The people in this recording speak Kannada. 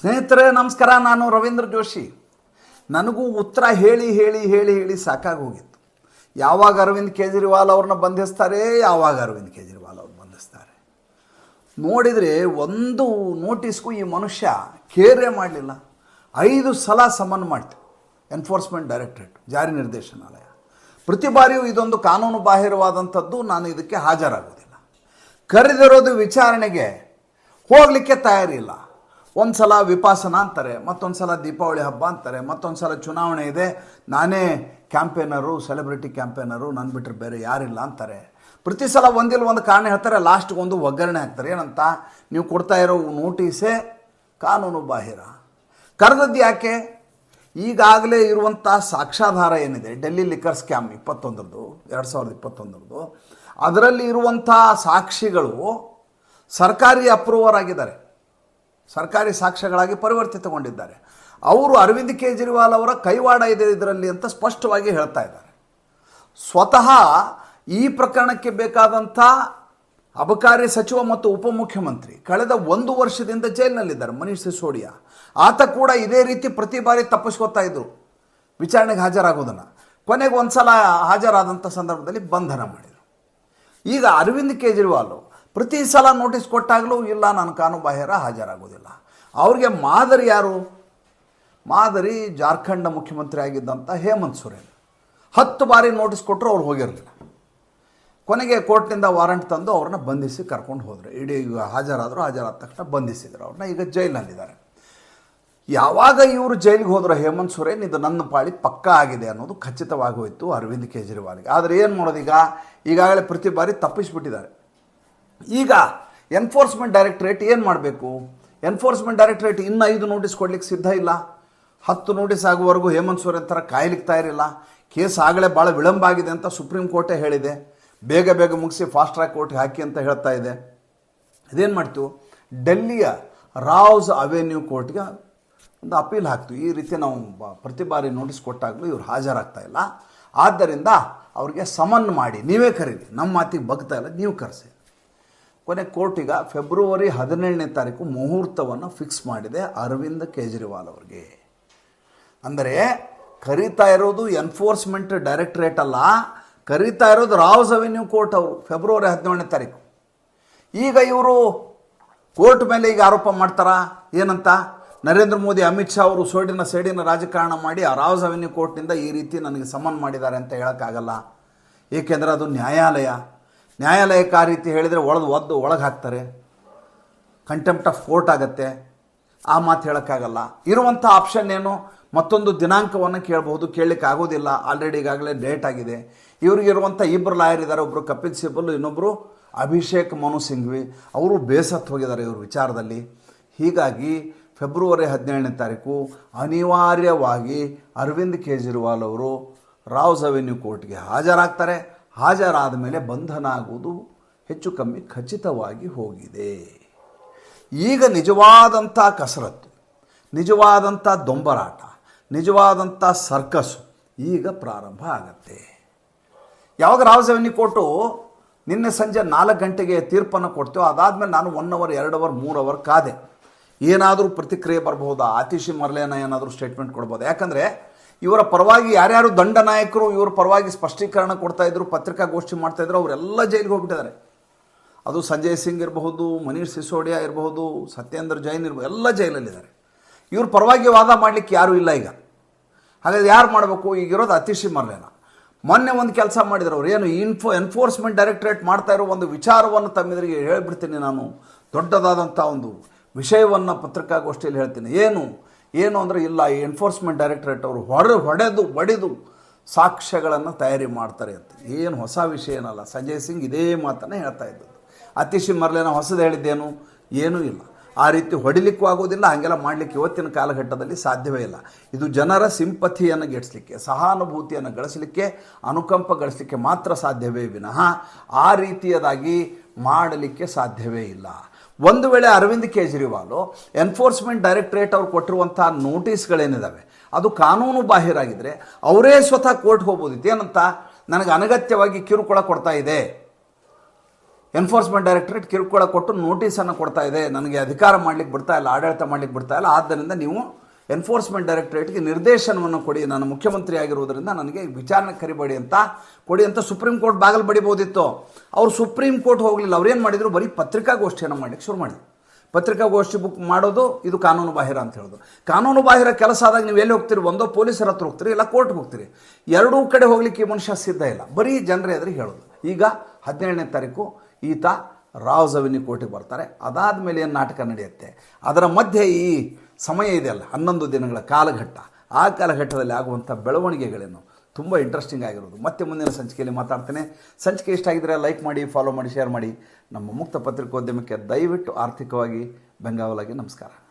ಸ್ನೇಹಿತರೆ, ನಮಸ್ಕಾರ, ನಾನು ರವೀಂದ್ರ ಜೋಶಿ. ನನಗೂ ಉತ್ತರ ಹೇಳಿ ಹೇಳಿ ಹೇಳಿ ಹೇಳಿ ಸಾಕಾಗಿ ಹೋಗಿತ್ತು ಯಾವಾಗ ಅರವಿಂದ್ ಕೇಜ್ರಿವಾಲ್ ಅವ್ರನ್ನ ಬಂಧಿಸ್ತಾರೆ, ಯಾವಾಗ ಅರವಿಂದ್ ಕೇಜ್ರಿವಾಲ್ ಅವ್ರು ಬಂಧಿಸ್ತಾರೆ. ನೋಡಿದರೆ ಒಂದು ನೋಟಿಸ್ಗೂ ಈ ಮನುಷ್ಯ ಕೇರೇ ಮಾಡಲಿಲ್ಲ. ಐದು ಸಲ ಸಮನ್ ಮಾಡ್ತೀವಿ ಎನ್ಫೋರ್ಸ್ಮೆಂಟ್ ಡೈರೆಕ್ಟರೇಟ್ ಜಾರಿ ನಿರ್ದೇಶನಾಲಯ. ಪ್ರತಿ ಬಾರಿಯೂ ಇದೊಂದು ಕಾನೂನು ಬಾಹಿರವಾದಂಥದ್ದು, ನಾನು ಇದಕ್ಕೆ ಹಾಜರಾಗೋದಿಲ್ಲ. ಕರೆದಿರೋದು ವಿಚಾರಣೆಗೆ ಹೋಗಲಿಕ್ಕೆ ತಯಾರಿಲ್ಲ. ಒಂದು ಸಲ ವಿಪಾಸನ ಅಂತಾರೆ ಮತ್ತೊಂದು ಸಲ ದೀಪಾವಳಿ ಹಬ್ಬ ಅಂತಾರೆ ಮತ್ತೊಂದು ಸಲ ಚುನಾವಣೆ ಇದೆ, ನಾನೇ ಕ್ಯಾಂಪೇನರು, ಸೆಲೆಬ್ರಿಟಿ ಕ್ಯಾಂಪೇನರು ನನ್ನ ಬಿಟ್ಟರೆ ಬೇರೆ ಯಾರಿಲ್ಲ ಅಂತಾರೆ. ಪ್ರತಿ ಸಲ ಒಂದಿಲ್ಲ ಒಂದು ಕಾರಣ ಹೇಳ್ತಾರೆ ಲಾಸ್ಟ್ಗೆ ಒಂದು ಒಗ್ಗರಣೆ ಹಾಕ್ತಾರೆ. ಏನಂತ? ನೀವು ಕೊಡ್ತಾ ಇರೋ ನೋಟೀಸೇ ಕಾನೂನು ಬಾಹಿರ. ಕರೆದದ್ದು ಯಾಕೆ? ಈಗಾಗಲೇ ಇರುವಂಥ ಸಾಕ್ಷಾಧಾರ ಏನಿದೆ, ಡೆಲ್ಲಿ ಲಿಕ್ಕರ್ ಸ್ಕ್ಯಾಮ್ ಇಪ್ಪತ್ತೊಂದರದು ಎರಡು ಸಾವಿರದ ಇಪ್ಪತ್ತೊಂದರದು ಅದರಲ್ಲಿ ಇರುವಂಥ ಸಾಕ್ಷಿಗಳು ಸರ್ಕಾರಿ ಅಪ್ರೂವರ್ ಆಗಿದ್ದಾರೆ. ಸರ್ಕಾರಿ ಸಾಕ್ಷ್ಯಗಳಾಗಿ ಪರಿವರ್ತಿತಗೊಂಡಿದ್ದಾರೆ ಅವರು ಅರವಿಂದ್ ಕೇಜ್ರಿವಾಲ್ ಅವರ ಕೈವಾಡ ಇದೆ ಇದರಲ್ಲಿ ಅಂತ ಸ್ಪಷ್ಟವಾಗಿ ಹೇಳ್ತಾ ಇದ್ದಾರೆ. ಸ್ವತಃ ಈ ಪ್ರಕರಣಕ್ಕೆ ಬೇಕಾದಂಥ ಅಬಕಾರಿ ಸಚಿವ ಮತ್ತು ಉಪಮುಖ್ಯಮಂತ್ರಿ ಕಳೆದ ಒಂದು ವರ್ಷದಿಂದ ಜೈಲಿನಲ್ಲಿದ್ದಾರೆ ಮನೀಶ್ ಸಿಸೋಡಿಯಾ. ಆತ ಕೂಡ ಇದೇ ರೀತಿ ಪ್ರತಿ ಬಾರಿ ತಪ್ಪಿಸ್ಕೊತಾ ಇದ್ರು. ವಿಚಾರಣೆಗೆ ಹಾಜರಾಗೋದನ್ನು. ಕೊನೆಗೆ ಒಂದು ಸಲ ಹಾಜರಾದಂಥ ಸಂದರ್ಭದಲ್ಲಿ ಬಂಧನ ಮಾಡಿದರು. ಈಗ ಅರವಿಂದ್ ಕೇಜ್ರಿವಾಲ್ ಪ್ರತಿ ಸಲ ನೋಟಿಸ್ ಕೊಟ್ಟಾಗಲೂ ಇಲ್ಲ, ನಾನು ಕಾನೂನು ಬಾಹಿರ ಹಾಜರಾಗೋದಿಲ್ಲ ಅವ್ರಿಗೆ ಮಾದರಿ ಯಾರು? ಮಾದರಿ ಜಾರ್ಖಂಡ್ ಮುಖ್ಯಮಂತ್ರಿ ಆಗಿದ್ದಂಥ ಹೇಮಂತ್ ಸೊರೇನ್. ಹತ್ತು ಬಾರಿ ನೋಟಿಸ್ ಕೊಟ್ಟರು ಅವ್ರು ಹೋಗಿರಲಿಲ್ಲ. ಕೊನೆಗೆ ಕೋರ್ಟ್ನಿಂದ ವಾರಂಟ್ ತಂದು ಅವ್ರನ್ನ ಬಂಧಿಸಿ ಕರ್ಕೊಂಡು ಹೋದರು. ಇಡೀ ಹಾಜರಾದರು, ಹಾಜರಾದ ತಕ್ಷಣ ಬಂಧಿಸಿದರು. ಅವ್ರನ್ನ ಈಗ ಜೈಲಿನಲ್ಲಿದ್ದಾರೆ. ಯಾವಾಗ ಇವರು ಜೈಲಿಗೆ ಹೋದ್ರು ಹೇಮಂತ್ ಸೊರೇನ್, ಇದು ನನ್ನ ಪಾಳಿ ಪಕ್ಕಾ ಆಗಿದೆ ಅನ್ನೋದು ಖಚಿತವಾಗಿ ಹೋಯಿತು ಅರವಿಂದ್ ಕೇಜ್ರಿವಾಲ್ಗೆ. ಆದರೆ ಏನು ಮಾಡೋದು ಈಗ? ಈಗಾಗಲೇ ಪ್ರತಿ ಬಾರಿ ತಪ್ಪಿಸಿಬಿಟ್ಟಿದ್ದಾರೆ. ಈಗ ಎನ್ಫೋರ್ಸ್ಮೆಂಟ್ ಡೈರೆಕ್ಟರೇಟ್ ಏನು ಮಾಡಬೇಕು? ಎನ್ಫೋರ್ಸ್ಮೆಂಟ್ ಡೈರೆಕ್ಟರೇಟ್ ಇನ್ನು ಐದು ನೋಟಿಸ್ ಕೊಡ್ಲಿಕ್ಕೆ ಸಿದ್ಧ ಇಲ್ಲ. ಹತ್ತು ನೋಟಿಸ್ ಆಗುವವರೆಗೂ ಹೇಮಂತ್ ಸೊರೇನ್ ಥರ ಕಾಯ್ಲಿಕ್ತಾ ಇರಲಿಲ್ಲ ಕೇಸ್ ಆಗಲೇ ಭಾಳ ವಿಳಂಬ ಆಗಿದೆ ಅಂತ ಸುಪ್ರೀಂ ಕೋರ್ಟೇ ಹೇಳಿದೆ. ಬೇಗ ಬೇಗ ಮುಗಿಸಿ ಫಾಸ್ಟ್ ಟ್ರ್ಯಾಕ್ ಕೋರ್ಟ್ಗೆ ಹಾಕಿ ಅಂತ ಹೇಳ್ತಾ ಇದೆ. ಇದೇನು ಮಾಡ್ತು? ಡೆಲ್ಲಿಯ ರಾವ್ಸ್ ಅವೆನ್ಯೂ ಕೋರ್ಟ್ಗೆ ಒಂದು ಅಪೀಲ್ ಹಾಕ್ತು. ಈ ರೀತಿ ನಾವು ಪ್ರತಿ ಬಾರಿ ನೋಟಿಸ್ ಕೊಟ್ಟಾಗಲೂ ಇವ್ರು ಹಾಜರಾಗ್ತಾ ಇಲ್ಲ. ಆದ್ದರಿಂದ ಅವ್ರಿಗೆ ಸಮನ್ ಮಾಡಿ. ನೀವೇ ಕರೀರಿ. ನಮ್ಮ ಮಾತಿಗೆ ಬಗ್ತಾ ಇಲ್ಲ. ನೀವು ಕರೆಸಿ. ಕೊನೆ ಕೋರ್ಟ್ ಫೆಬ್ರವರಿ ಹದಿನೇಳನೇ ತಾರೀಕು ಮುಹೂರ್ತವನ್ನು ಫಿಕ್ಸ್ ಮಾಡಿದೆ ಅರವಿಂದ್ ಕೇಜ್ರಿವಾಲ್ ಅವರಿಗೆ. ಅಂದರೆ ಕರೀತಾ ಇರೋದು ಎನ್ಫೋರ್ಸ್ಮೆಂಟ್ ಡೈರೆಕ್ಟ್ರೇಟ್ ಅಲ್ಲ, ಕರೀತಾ ಇರೋದು ರಾವ್ಸ್ ಅವೆನ್ಯೂ ಕೋರ್ಟ್ ಅವರು, ಫೆಬ್ರವರಿ ಹದಿನೇಳನೇ ತಾರೀಕು. ಈಗ ಇವರು ಕೋರ್ಟ್ ಮೇಲೆ ಈಗ ಆರೋಪ ಮಾಡ್ತಾರಾ? ಏನಂತ? ನರೇಂದ್ರ ಮೋದಿ, ಅಮಿತ್ ಶಾ ಅವರು ಸೋಡಿನ ಸೇಡಿನ ರಾಜಕಾರಣ ಮಾಡಿ ಆ ರಾವ್ಸ್ ಅವೆನ್ಯೂ ಕೋರ್ಟ್ನಿಂದ ಈ ರೀತಿ ನನಗೆ ಸಮನ್ ಮಾಡಿದ್ದಾರೆ ಅಂತ ಹೇಳೋಕ್ಕಾಗಲ್ಲ. ಏಕೆಂದರೆ ಅದು ನ್ಯಾಯಾಲಯ. ನ್ಯಾಯಾಲಯಕ್ಕೆ ಆ ರೀತಿ ಹೇಳಿದರೆ ಒಳದು ಒದ್ದು ಒಳಗೆ ಹಾಕ್ತಾರೆ. ಕಂಟೆಂಪ್ಟ್ ಆಫ್ ಕೋರ್ಟ್ ಆಗುತ್ತೆ. ಆ ಮಾತು ಹೇಳೋಕ್ಕಾಗಲ್ಲ. ಇರುವಂಥ ಆಪ್ಷನ್ ಏನು? ಮತ್ತೊಂದು ದಿನಾಂಕವನ್ನು ಕೇಳಬಹುದು. ಕೇಳಲಿಕ್ಕೆ ಆಗೋದಿಲ್ಲ. ಆಲ್ರೆಡಿ ಈಗಾಗಲೇ ಡೇಟ್ ಆಗಿದೆ. ಇವ್ರಿಗಿರುವಂಥ ಇಬ್ಬರು ಲಾಯರ್ ಇದ್ದಾರೆ ಒಬ್ಬರು ಕಪಿಲ್ ಸಿಬಲ್ ಇನ್ನೊಬ್ಬರು ಅಭಿಷೇಕ್ ಮನು ಸಿಂಘ್ವಿ. ಅವರು ಬೇಸತ್ತು ಹೋಗಿದ್ದಾರೆ ಇವ್ರ ವಿಚಾರದಲ್ಲಿ. ಹೀಗಾಗಿ ಫೆಬ್ರವರಿ ಹದಿನೇಳನೇ ತಾರೀಕು ಅನಿವಾರ್ಯವಾಗಿ ಅರವಿಂದ್ ಕೇಜ್ರಿವಾಲ್ ಅವರು ರಾವ್ಸ್ ಅವೆನ್ಯೂ ಕೋರ್ಟ್ಗೆ ಹಾಜರಾಗ್ತಾರೆ. ಹಾಜರಾದ ಮೇಲೆ ಬಂಧನ ಆಗುವುದು ಹೆಚ್ಚು ಕಮ್ಮಿ ಖಚಿತವಾಗಿ ಹೋಗಿದೆ. ಈಗ ನಿಜವಾದಂಥ ಕಸರತ್ತು, ನಿಜವಾದಂಥ ದೊಂಬರಾಟ, ನಿಜವಾದಂಥ ಸರ್ಕಸ್ಸು ಈಗ ಪ್ರಾರಂಭ ಆಗತ್ತೆ. ಯಾವಾಗ ರಾವ್ ಕೊಟ್ಟು ನಿನ್ನೆ ಸಂಜೆ ನಾಲ್ಕು ಗಂಟೆಗೆ ತೀರ್ಪನ್ನು ಕೊಡ್ತೇವೆ, ಅದಾದಮೇಲೆ ನಾನು ಒನ್ ಅವರ್ ಎರಡು ಅವರ್ ಮೂರು ಅವರ್ ಕಾದೆ. ಏನಾದರೂ ಪ್ರತಿಕ್ರಿಯೆ ಬರಬಹುದಾ? ಆತಿಶಿ ಮರಲೇನ ಏನಾದರೂ ಸ್ಟೇಟ್ಮೆಂಟ್ ಕೊಡ್ಬೋದು? ಯಾಕಂದರೆ ಇವರ ಪರವಾಗಿ ಯಾರ್ಯಾರು ದಂಡ ನಾಯಕರು, ಇವರ ಪರವಾಗಿ ಸ್ಪಷ್ಟೀಕರಣ ಕೊಡ್ತಾ ಇದ್ರು, ಪತ್ರಿಕಾಗೋಷ್ಠಿ ಮಾಡ್ತಾ ಇದ್ರು, ಅವರೆಲ್ಲ ಜೈಲಿಗೆ ಹೋಗ್ಬಿಟ್ಟಿದ್ದಾರೆ. ಅದು ಸಂಜಯ್ ಸಿಂಗ್ ಇರಬಹುದು ಮನೀಶ್ ಸಿಸೋಡಿಯಾ ಇರಬಹುದು, ಸತ್ಯೇಂದ್ರ ಜೈನ್ ಇರಬಹುದು ಎಲ್ಲ ಜೈಲಲ್ಲಿದ್ದಾರೆ. ಇವ್ರ ಪರವಾಗಿ ವಾದ ಮಾಡಲಿಕ್ಕೆ ಯಾರೂ ಇಲ್ಲ ಈಗ. ಹಾಗಾದ್ರೆ ಯಾರು ಮಾಡಬೇಕು? ಈಗಿರೋದು ಅತಿಶಿ ಮರ್ಲೇನ. ಮೊನ್ನೆ ಒಂದು ಕೆಲಸ ಮಾಡಿದ್ರು ಅವ್ರು. ಏನು ಇನ್ಫೋ ಎನ್ಫೋರ್ಸ್ಮೆಂಟ್ ಡೈರೆಕ್ಟರೇಟ್ ಮಾಡ್ತಾ ಇರೋ ಒಂದು ವಿಚಾರವನ್ನು ತಮ್ಮಿದ್ರಿಗೆ ಹೇಳಿಬಿಡ್ತೀನಿ ನಾನು. ದೊಡ್ಡದಾದಂಥ ಒಂದು ವಿಷಯವನ್ನು ಪತ್ರಿಕಾಗೋಷ್ಠಿಯಲ್ಲಿ ಹೇಳ್ತೀನಿ. ಏನು ಏನು ಅಂದರೆ ಇಲ್ಲ, ಈ ಎನ್ಫೋರ್ಸ್ಮೆಂಟ್ ಡೈರೆಕ್ಟರೇಟ್ ಅವರು ಹೊಡೆ ಹೊಡೆದು ಹೊಡೆದು ಸಾಕ್ಷ್ಯಗಳನ್ನು ತಯಾರಿ ಮಾಡ್ತಾರೆ ಅಂತ. ಏನು ಹೊಸ ವಿಷಯ ಏನಲ್ಲ, ಸಂಜಯ್ ಸಿಂಗ್ ಇದೇ ಮಾತನ್ನು ಹೇಳ್ತಾ ಇದ್ದದ್ದು. ಅತಿಶಿ ಮರ್ಲೇನ ಹೊಸದು ಹೇಳಿದ್ದೇನು? ಏನೂ ಇಲ್ಲ. ಆ ರೀತಿ ಹೊಡಿಲಿಕ್ಕೂ ಆಗೋದಿಲ್ಲ, ಹಾಗೆಲ್ಲ ಮಾಡಲಿಕ್ಕೆ ಇವತ್ತಿನ ಕಾಲಘಟ್ಟದಲ್ಲಿ ಸಾಧ್ಯವೇ ಇಲ್ಲ. ಇದು ಜನರ ಸಿಂಪತಿಯನ್ನು ಗೆಡಿಸಲಿಕ್ಕೆ, ಸಹಾನುಭೂತಿಯನ್ನು ಗಳಿಸಲಿಕ್ಕೆ, ಅನುಕಂಪ ಗಳಿಸಲಿಕ್ಕೆ ಮಾತ್ರ ಸಾಧ್ಯವೇ ವಿನಃ ಆ ರೀತಿಯದಾಗಿ ಮಾಡಲಿಕ್ಕೆ ಸಾಧ್ಯವೇ ಇಲ್ಲ. ಒಂದು ವೇಳೆ ಅರವಿಂದ್ ಕೇಜ್ರಿವಾಲ್ ಎನ್ಫೋರ್ಸ್ಮೆಂಟ್ ಡೈರೆಕ್ಟರೇಟ್ ಅವ್ರು ಕೊಟ್ಟಿರುವಂಥ ನೋಟಿಸ್ಗಳೇನಿದ್ದಾವೆ ಅದು ಕಾನೂನು ಬಾಹಿರಾಗಿದ್ದರೆ ಅವರೇ ಸ್ವತಃ ಕೋರ್ಟ್ಗೆ ಹೋಗ್ಬೋದಿತ್ತು. ಏನಂತ? ನನಗೆ ಅನಗತ್ಯವಾಗಿ ಕಿರುಕುಳ ಕೊಡ್ತಾ ಇದೆ. ಎನ್ಫೋರ್ಸ್ಮೆಂಟ್ ಡೈರೆಕ್ಟರೇಟ್ ಕಿರುಕುಳ ಕೊಟ್ಟು ನೋಟಿಸನ್ನು ಕೊಡ್ತಾ ಇದೆ. ನನಗೆ ಅಧಿಕಾರ ಮಾಡಲಿಕ್ಕೆ ಬಿಡ್ತಾ ಇಲ್ಲ, ಆಡಳಿತ ಮಾಡಲಿಕ್ಕೆ ಬಿಡ್ತಾ ಇಲ್ಲ. ಆದ್ದರಿಂದ ನೀವು ಎನ್ಫೋರ್ಸ್ಮೆಂಟ್ ಡೈರೆಕ್ಟರೇಟ್ಗೆ ನಿರ್ದೇಶನವನ್ನು ಕೊಡಿ. ನಾನು ಮುಖ್ಯಮಂತ್ರಿ ಆಗಿರುವುದರಿಂದ ನನಗೆ ವಿಚಾರಣೆ ಕರಿಬೇಡಿ ಅಂತ ಕೊಡಿ ಅಂತ ಸುಪ್ರೀಂ ಕೋರ್ಟ್ ಬಾಗಿಲು ಬಡಿಬೋದಿತ್ತು ಅವರು ಸುಪ್ರೀಂ ಕೋರ್ಟ್ ಹೋಗಲಿಲ್ಲ. ಅವ್ರೇನು ಮಾಡಿದರು? ಬರೀ ಪತ್ರಿಕಾಗೋಷ್ಠಿಯನ್ನು ಮಾಡಲಿಕ್ಕೆ ಶುರು ಮಾಡಿದ್ರು. ಪತ್ರಿಕಾಗೋಷ್ಠಿ ಬುಕ್ ಮಾಡೋದು, ಇದು ಕಾನೂನು ಬಾಹಿರ ಅಂತ ಹೇಳೋದು. ಕಾನೂನು ಬಾಹಿರ ಕೆಲಸ ಆದಾಗ ನೀವು ಎಲ್ಲಿ ಹೋಗ್ತೀರಿ? ಒಂದೋ ಪೊಲೀಸರ ಹತ್ರ ಹೋಗ್ತೀರಿ, ಇಲ್ಲ ಕೋರ್ಟ್ಗೆ ಹೋಗ್ತೀರಿ. ಎರಡೂ ಕಡೆ ಹೋಗ್ಲಿಕ್ಕೆ ಈ ಮನುಷ್ಯ ಸಿದ್ಧ ಇಲ್ಲ. ಬರೀ ಜನರೇ ಆದರೆ ಹೇಳೋದು. ಈಗ ಹದಿನೇಳನೇ ತಾರೀಕು ಈತ ರಾವ್ ಜವಿನಿ ಕೋರ್ಟಿಗೆ ಬರ್ತಾರೆ. ಅದಾದ ಮೇಲೆ ಏನು ನಾಟಕ ನಡೆಯುತ್ತೆ? ಅದರ ಮಧ್ಯೆ ಈ ಸಮಯ ಇದೆಯಲ್ಲ ಹನ್ನೊಂದು ದಿನಗಳ ಕಾಲಘಟ್ಟ. ಆ ಕಾಲಘಟ್ಟದಲ್ಲಿ ಆಗುವಂಥ ಬೆಳವಣಿಗೆಗಳೇನು ತುಂಬ ಇಂಟ್ರೆಸ್ಟಿಂಗ್ ಆಗಿರೋದು. ಮತ್ತೆ ಮುಂದಿನ ಸಂಚಿಕೆಯಲ್ಲಿ ಮಾತಾಡ್ತೇನೆ. ಸಂಚಿಕೆ ಇಷ್ಟ ಆಗಿದ್ರೆ ಲೈಕ್ ಮಾಡಿ ಫಾಲೋ ಮಾಡಿ ಶೇರ್ ಮಾಡಿ. ನಮ್ಮ ಮುಕ್ತ ಪತ್ರಿಕೋದ್ಯಮಕ್ಕೆ ದಯವಿಟ್ಟು ಆರ್ಥಿಕವಾಗಿ ಬೆಂಗಾವಲಾಗಿ ನಮಸ್ಕಾರ.